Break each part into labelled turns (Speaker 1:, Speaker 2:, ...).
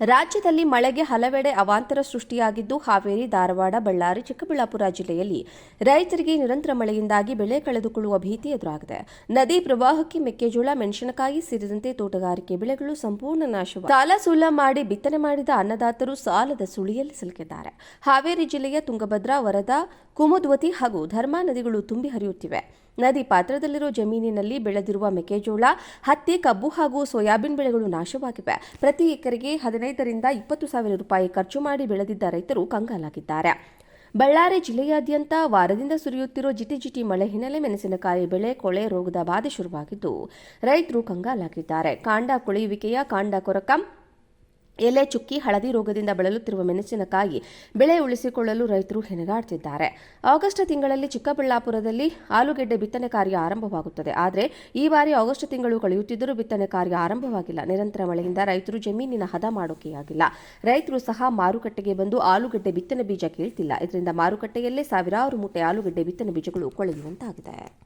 Speaker 1: ರಾಜ್ಯದಲ್ಲಿ ಮಳೆಗೆ ಹಲವೆಡೆ ಅವಾಂತರ ಸೃಷ್ಟಿಯಾಗಿದ್ದು, ಹಾವೇರಿ, ಧಾರವಾಡ, ಬಳ್ಳಾರಿ, ಚಿಕ್ಕಬಳ್ಳಾಪುರ ಜಿಲ್ಲೆಯಲ್ಲಿ ರೈತರಿಗೆ ನಿರಂತರ ಮಳೆಯಿಂದಾಗಿ ಬೆಳೆ ಕಳೆದುಕೊಳ್ಳುವ ಭೀತಿ ಎದುರಾಗಿದೆ. ನದಿ ಪ್ರವಾಹಕ್ಕೆ ಮೆಕ್ಕೆಜೋಳ, ಮೆಣಸಿನಕಾಯಿ ಸೇರಿದಂತೆ ತೋಟಗಾರಿಕೆ ಬೆಳೆಗಳು ಸಂಪೂರ್ಣ ನಾಶವ ಸಾಲ ಸೂಲ ಮಾಡಿ ಬಿತ್ತನೆ ಮಾಡಿದ ಅನ್ನದಾತರು ಸಾಲದ ಸುಳಿಯಲ್ಲಿ ಸಿಲುಕಿದ್ದಾರೆ. ಹಾವೇರಿ ಜಿಲ್ಲೆಯ ತುಂಗಭದ್ರಾ, ವರದಾ, ಕುಮುದ್ವತಿ ಹಾಗೂ ಧರ್ಮಾ ನದಿಗಳು ತುಂಬಿ ಹರಿಯುತ್ತಿವೆ. ನದಿ ಪಾತ್ರದಲ್ಲಿರುವ ಜಮೀನಿನಲ್ಲಿ ಬೆಳೆದಿರುವ ಮೆಕ್ಕೆಜೋಳ, ಹತ್ತಿ, ಕಬ್ಬು ಹಾಗೂ ಸೋಯಾಬೀನ್ ಬೆಳೆಗಳು ನಾಶವಾಗಿವೆ. ಪ್ರತಿ ಎಕರೆಗೆ ಹದಿನೈದರಿಂದ ಇಪ್ಪತ್ತು ಸಾವಿರ ರೂಪಾಯಿ ಖರ್ಚು ಮಾಡಿ ಬೆಳೆದಿದ್ದ ರೈತರು ಕಂಗಾಲಾಗಿದ್ದಾರೆ. ಬಳ್ಳಾರಿ ಜಿಲ್ಲೆಯಾದ್ಯಂತ ವಾರದಿಂದ ಸುರಿಯುತ್ತಿರೋ ಜಿಟಿ ಮಳೆ ಹಿನ್ನೆಲೆ ಮೆಣಸಿನಕಾಯಿ ಬೆಳೆ, ಕೊಳೆ ರೋಗದ ಬಾಧೆ ಶುರುವಾಗಿದ್ದು, ರೈತರು ಕಂಗಾಲಾಗಿದ್ದಾರೆ. ಕಾಂಡ ಕೊಳೆಯುವಿಕೆಯ ಕಾಂಡ ಕೊರಕ ಎಲೆ ಚುಕ್ಕಿ ಹಳದಿ ರೋಗದಿಂದ ಬಳಲುತ್ತಿರುವ ಮೆಣಸಿನಕಾಯಿ ಬೆಳೆ ಉಳಿಸಿಕೊಳ್ಳಲು ರೈತರು ಹೆಣಗಾಡ್ತಿದ್ದಾರೆ. ಆಗಸ್ಟ್ ತಿಂಗಳಲ್ಲಿ ಚಿಕ್ಕಬಳ್ಳಾಪುರದಲ್ಲಿ ಆಲೂಗೆಡ್ಡೆ ಬಿತ್ತನೆ ಕಾರ್ಯ ಆರಂಭವಾಗುತ್ತದೆ. ಆದರೆ ಈ ಬಾರಿ ಆಗಸ್ಟ್ ತಿಂಗಳು ಕಳೆಯುತ್ತಿದ್ದರೂ ಬಿತ್ತನೆ ಕಾರ್ಯ ಆರಂಭವಾಗಿಲ್ಲ. ನಿರಂತರ ಮಳೆಯಿಂದ ರೈತರು ಜಮೀನಿನ ಹದ ಮಾಡೋಕೆಯಾಗಿಲ್ಲ. ರೈತರು ಸಹ ಮಾರುಕಟ್ಟೆಗೆ ಬಂದು ಆಲೂಗೆಡ್ಡೆ ಬಿತ್ತನೆ ಬೀಜ ಕೇಳ್ತಿಲ್ಲ. ಇದರಿಂದ ಮಾರುಕಟ್ಟೆಯಲ್ಲೇ ಸಾವಿರಾರು ಮೂಟೆ ಆಲೂಗೆಡ್ಡೆ ಬಿತ್ತನೆ ಬೀಜಗಳು ಕೊಳೆಯುವಂತಾಗಿದೆ.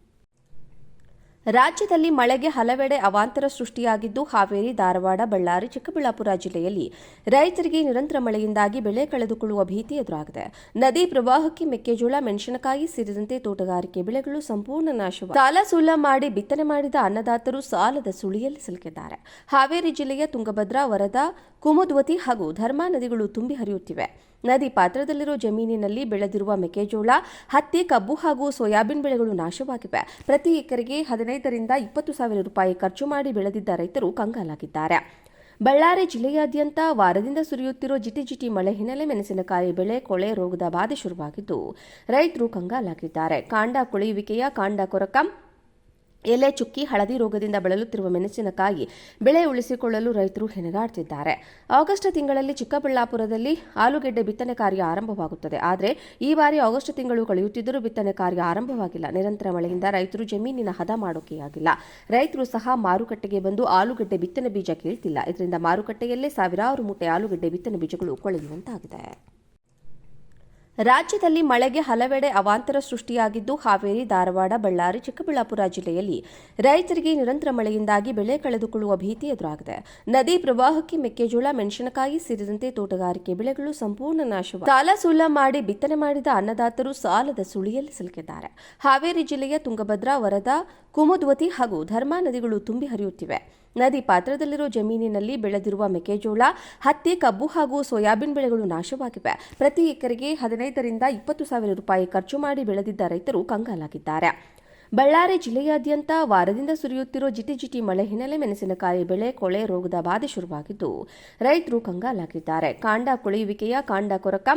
Speaker 1: ರಾಜ್ಯದಲ್ಲಿ ಮಳೆಗೆ ಹಲವೆಡೆ ಅವಾಂತರ ಸೃಷ್ಟಿಯಾಗಿದ್ದು, ಹಾವೇರಿ, ಧಾರವಾಡ, ಬಳ್ಳಾರಿ, ಚಿಕ್ಕಬಳ್ಳಾಪುರ ಜಿಲ್ಲೆಯಲ್ಲಿ ರೈತರಿಗೆ ನಿರಂತರ ಮಳೆಯಿಂದಾಗಿ ಬೆಳೆ ಕಳೆದುಕೊಳ್ಳುವ ಭೀತಿ ಎದುರಾಗಿದೆ. ನದಿ ಪ್ರವಾಹಕ್ಕೆ ಮೆಕ್ಕೆಜೋಳ, ಮೆಣಸಿನಕಾಯಿ ಸೇರಿದಂತೆ ತೋಟಗಾರಿಕೆ ಬೆಳೆಗಳು ಸಂಪೂರ್ಣ ನಾಶವಾಗಿ ಸಾಲ ಸೂಲ ಮಾಡಿ ಬಿತ್ತನೆ ಮಾಡಿದ ಅನ್ನದಾತರು ಸಾಲದ ಸುಳಿಯಲ್ಲಿ ಸಿಲುಕಿದ್ದಾರೆ. ಹಾವೇರಿ ಜಿಲ್ಲೆಯ ತುಂಗಭದ್ರಾ ವರದಾ ಕುಮುದ್ವತಿ ಹಾಗೂ ಧರ್ಮಾ ನದಿಗಳು ತುಂಬಿ ಹರಿಯುತ್ತಿವೆ. ನದಿ ಪಾತ್ರದಲ್ಲಿರುವ ಜಮೀನಿನಲ್ಲಿ ಬೆಳೆದಿರುವ ಮೆಕ್ಕೆಜೋಳ, ಹತ್ತಿ, ಕಬ್ಬು ಹಾಗೂ ಸೋಯಾಬೀನ್ ಬೆಳೆಗಳು ನಾಶವಾಗಿವೆ. ಪ್ರತಿ ಎಕರೆಗೆ ಹದಿನೈದರಿಂದ ಇಪ್ಪತ್ತು ಸಾವಿರ ರೂಪಾಯಿ ಖರ್ಚು ಮಾಡಿ ಬೆಳೆದಿದ್ದ ರೈತರು ಕಂಗಾಲಾಗಿದ್ದಾರೆ. ಬಳ್ಳಾರಿ ಜಿಲ್ಲೆಯಾದ್ಯಂತ ವಾರದಿಂದ ಸುರಿಯುತ್ತಿರೋ ಜಿಟಿ ಮಳೆ ಹಿನ್ನೆಲೆ ಮೆಣಸಿನಕಾಯಿ ಬೆಳೆ, ಕೊಳೆ ರೋಗದ ಬಾಧೆ ಶುರುವಾಗಿದ್ದು, ರೈತರು ಕಂಗಾಲಾಗಿದ್ದಾರೆ. ಕಾಂಡ ಕೊಳೆಯುವಿಕೆಯ ಕಾಂಡ ಕೊರಕ ಎಲೆ ಚುಕ್ಕಿ ಹಳದಿ ರೋಗದಿಂದ ಬಳಲುತ್ತಿರುವ ಮೆಣಸಿನಕಾಯಿ ಬೆಳೆ ಉಳಿಸಿಕೊಳ್ಳಲು ರೈತರು ಹೆಣಗಾಡ್ತಿದ್ದಾರೆ. ಆಗಸ್ಟ್ ತಿಂಗಳಲ್ಲಿ ಚಿಕ್ಕಬಳ್ಳಾಪುರದಲ್ಲಿ ಆಲೂಗೆಡ್ಡೆ ಬಿತ್ತನೆ ಕಾರ್ಯ ಆರಂಭವಾಗುತ್ತದೆ. ಆದರೆ ಈ ಬಾರಿ ಆಗಸ್ಟ್ ತಿಂಗಳು ಕಳೆಯುತ್ತಿದ್ದರೂ ಬಿತ್ತನೆ ಕಾರ್ಯ ಆರಂಭವಾಗಿಲ್ಲ. ನಿರಂತರ ಮಳೆಯಿಂದ ರೈತರು ಜಮೀನಿನ ಹದ ಮಾಡೋಕೆಯಾಗಿಲ್ಲ. ರೈತರು ಸಹ ಮಾರುಕಟ್ಟೆಗೆ ಬಂದು ಆಲೂಗೆಡ್ಡೆ ಬಿತ್ತನೆ ಬೀಜ ಕೇಳ್ತಿಲ್ಲ. ಇದರಿಂದ ಮಾರುಕಟ್ಟೆಯಲ್ಲೇ ಸಾವಿರಾರು ಮೂಟೆ ಆಲೂಗೆಡ್ಡೆ ಬಿತ್ತನೆ ಬೀಜಗಳು ಕೊಳೆಯುವಂತಾಗಿದೆ. ರಾಜ್ಯದಲ್ಲಿ ಮಳೆಗೆ ಹಲವೆಡೆ ಅವಾಂತರ ಸೃಷ್ಟಿಯಾಗಿದ್ದು, ಹಾವೇರಿ, ಧಾರವಾಡ, ಬಳ್ಳಾರಿ, ಚಿಕ್ಕಬಳ್ಳಾಪುರ ಜಿಲ್ಲೆಯಲ್ಲಿ ರೈತರಿಗೆ ನಿರಂತರ ಮಳೆಯಿಂದಾಗಿ ಬೆಳೆ ಕಳೆದುಕೊಳ್ಳುವ ಭೀತಿ ಎದುರಾಗಿದೆ. ನದಿ ಪ್ರವಾಹಕ್ಕೆ ಮೆಕ್ಕೆಜೋಳ, ಮೆಣಸಿನಕಾಯಿ ಸೇರಿದಂತೆ ತೋಟಗಾರಿಕೆ ಬೆಳೆಗಳು ಸಂಪೂರ್ಣ ನಾಶವಾಗಿ ಸಾಲ ಸೂಲ ಮಾಡಿ ಬಿತ್ತನೆ ಮಾಡಿದ ಅನ್ನದಾತರು ಸಾಲದ ಸುಳಿಯಲ್ಲಿ ಸಿಲುಕಿದ್ದಾರೆ. ಹಾವೇರಿ ಜಿಲ್ಲೆಯ ತುಂಗಭದ್ರಾ, ವರದಾ, ಕುಮುದ್ವತಿ ಹಾಗೂ ಧರ್ಮಾ ನದಿಗಳು ತುಂಬಿ ಹರಿಯುತ್ತಿವೆ. ನದಿ ಪಾತ್ರದಲ್ಲಿರುವ ಜಮೀನಿನಲ್ಲಿ ಬೆಳೆದಿರುವ ಮೆಕ್ಕೆಜೋಳ, ಹತ್ತಿ, ಕಬ್ಬು ಹಾಗೂ ಸೋಯಾಬೀನ್ ಬೆಳೆಗಳು ನಾಶವಾಗಿವೆ. ಪ್ರತಿ ಎಕರೆಗೆ ಹದಿನೈದರಿಂದ ಇಪ್ಪತ್ತು ಸಾವಿರ ರೂಪಾಯಿ ಖರ್ಚು ಮಾಡಿ ಬೆಳೆದಿದ್ದ ರೈತರು ಕಂಗಾಲಾಗಿದ್ದಾರೆ. ಬಳ್ಳಾರಿ ಜಿಲ್ಲೆಯಾದ್ಯಂತ ವಾರದಿಂದ ಸುರಿಯುತ್ತಿರುವ ಜಿಟಿ ಜಿಟಿ ಮಳೆ ಹಿನ್ನೆಲೆ ಮೆಣಸಿನಕಾಯಿ ಬೆಳೆ ಕೊಳೆ ರೋಗದ ಬಾಧೆ ಶುರುವಾಗಿದ್ದು, ರೈತರು ಕಂಗಾಲಾಗಿದ್ದಾರೆ. ಕಾಂಡ ಕೊಳೆಯುವಿಕೆಯ ಕಾಂಡ ಕೊರಕ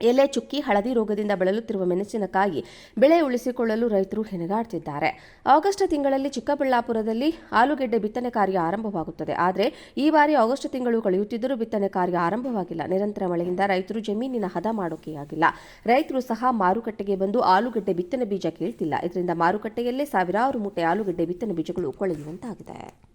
Speaker 1: ಎಲೆ ಚುಕ್ಕಿ ಹಳದಿ ರೋಗದಿಂದ ಬಳಲುತ್ತಿರುವ ಮೆಣಸಿನಕಾಯಿ ಬೆಳೆ ಉಳಿಸಿಕೊಳ್ಳಲು ರೈತರು ಹೆಣಗಾಡ್ತಿದ್ದಾರೆ. ಆಗಸ್ಟ್ ತಿಂಗಳಲ್ಲಿ ಚಿಕ್ಕಬಳ್ಳಾಪುರದಲ್ಲಿ ಆಲೂಗೆಡ್ಡೆ ಬಿತ್ತನೆ ಕಾರ್ಯ ಆರಂಭವಾಗುತ್ತದೆ. ಆದರೆ ಈ ಬಾರಿ ಆಗಸ್ಟ್ ತಿಂಗಳು ಕಳೆಯುತ್ತಿದ್ದರೂ ಬಿತ್ತನೆ ಕಾರ್ಯ ಆರಂಭವಾಗಿಲ್ಲ. ನಿರಂತರ ಮಳೆಯಿಂದ ರೈತರು ಜಮೀನಿನ ಹದ ಮಾಡೋಕೆಯಾಗಿಲ್ಲ. ರೈತರು ಸಹ ಮಾರುಕಟ್ಟೆಗೆ ಬಂದು ಆಲೂಗೆಡ್ಡೆ ಬಿತ್ತನೆ ಬೀಜ ಕೇಳ್ತಿಲ್ಲ. ಇದರಿಂದ ಮಾರುಕಟ್ಟೆಯಲ್ಲೇ ಸಾವಿರಾರು ಮೂಟೆ ಆಲೂಗೆಡ್ಡೆ ಬಿತ್ತನೆ ಬೀಜಗಳು ಕೊಳೆಯುವಂತಾಗಿದೆ.